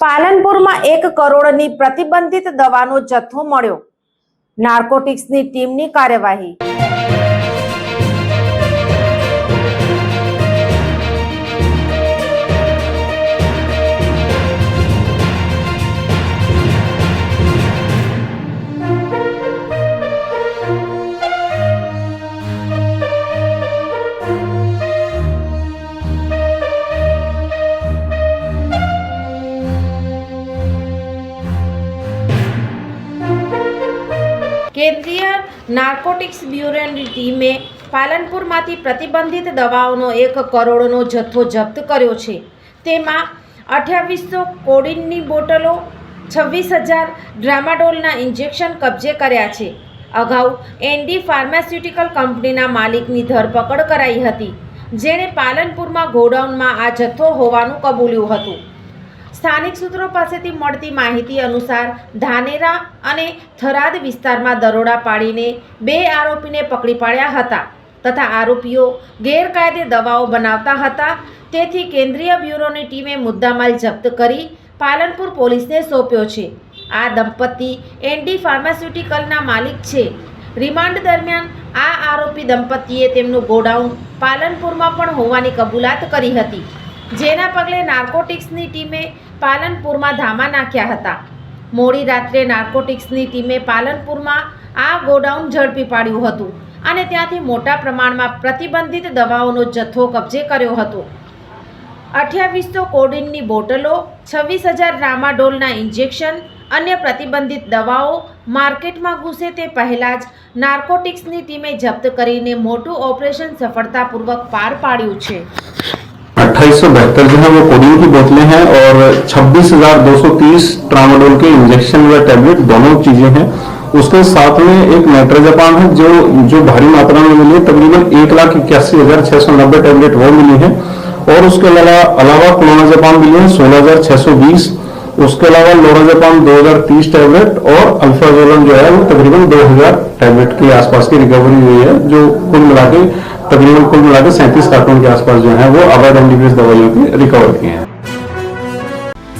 પાલનપુરમાં એક કરોડની પ્રતિબંધિત દવાનો જથ્થો મળ્યો. નાર્કોટિક્સની ટીમની કાર્યવાહી કેન્દ્રીય નાર્કોટિક્સ બ્યુરોની ટીમે પાલનપુરમાંથી પ્રતિબંધિત દવાઓનો એક કરોડનો જથ્થો જપ્ત કર્યો છે. તેમાં અઠ્યાવીસો કોડિનની બોટલો, છવ્વીસ હજાર ડ્રામાડોલના ઇન્જેક્શન કબજે કર્યા છે. અગાઉ એનડી ફાર્માસ્યુટિકલ કંપનીના માલિકની ધરપકડ કરાઈ હતી, જેણે પાલનપુરમાં ગોડાઉનમાં આ જથ્થો હોવાનું કબૂલ્યું હતું. સ્થાનિક સૂત્રો પાસેથી મળતી માહિતી અનુસાર ધાનેરા અને થરાદ વિસ્તારમાં દરોડા પાડીને બે આરોપીને પકડી પાડ્યા હતા તથા આરોપીઓ ગેરકાયદે દવાઓ બનાવતા હતા. તેથી કેન્દ્રીય બ્યુરોની ટીમે મુદ્દામાલ જપ્ત કરી પાલનપુર પોલીસને સોંપ્યો છે. આ દંપતી એનડી ફાર્માસ્યુટિકલના માલિક છે. રિમાન્ડ દરમિયાન આ આરોપી દંપતીએ તેમનું ગોડાઉન પાલનપુરમાં પણ હોવાની કબૂલાત કરી હતી. જેના પગલે નાર્કોટિક્સની ટીમે પાલનપુરમાં ધામા નાખ્યા હતા. મોડી રાત્રે નાર્કોટિક્સની ટીમે પાલનપુરમાં આ ગોડાઉન ઝડપી પાડ્યું હતું અને ત્યાંથી મોટા પ્રમાણમાં પ્રતિબંધિત દવાઓનો જથ્થો કબજે કર્યો હતો. અઠ્યાવીસો કોડિનની બોટલો, છવ્વીસ હજાર રામાડોલના ઇન્જેક્શન, અન્ય પ્રતિબંધિત દવાઓ માર્કેટમાં ઘૂસે તે પહેલાં જ નાર્કોટિક્સની ટીમે જપ્ત કરીને મોટું ઓપરેશન સફળતાપૂર્વક પાર પાડ્યું છે. અઠ્ઠાઈસો બેહતર की बोतलें हैं और छब्बीस हज़ार दो सौ तीस ट्रामाडोल के इंजेक्शन व टेबलेट दोनों चीज़ें हैं। उसके साथ में एक नाइट्रोजापान है जो जो भारी मात्रा में मिली है, तकरीबन एक लाख इक्यासी हज़ार छह सौ नब्बे टेबलेट वो मिली है। और उसके अलावा अलावा क्लोनाजापान मिली है, सोलह हज़ार छह सौ बीस। उसके अलावा लोराजापान दो हज़ार तीस टेबलेट और अल्फाजोलन जो है, वो तकरीबन दो हज़ार टेबलेट के आसपास की रिकवरी हुई है, जो कुल मिला के, तकरीबन कुल मिला के सैंतीस कार्टून के आसपास जो है, वो अवैध एमडीबीएस दवाइयों की रिकवर किए हैं।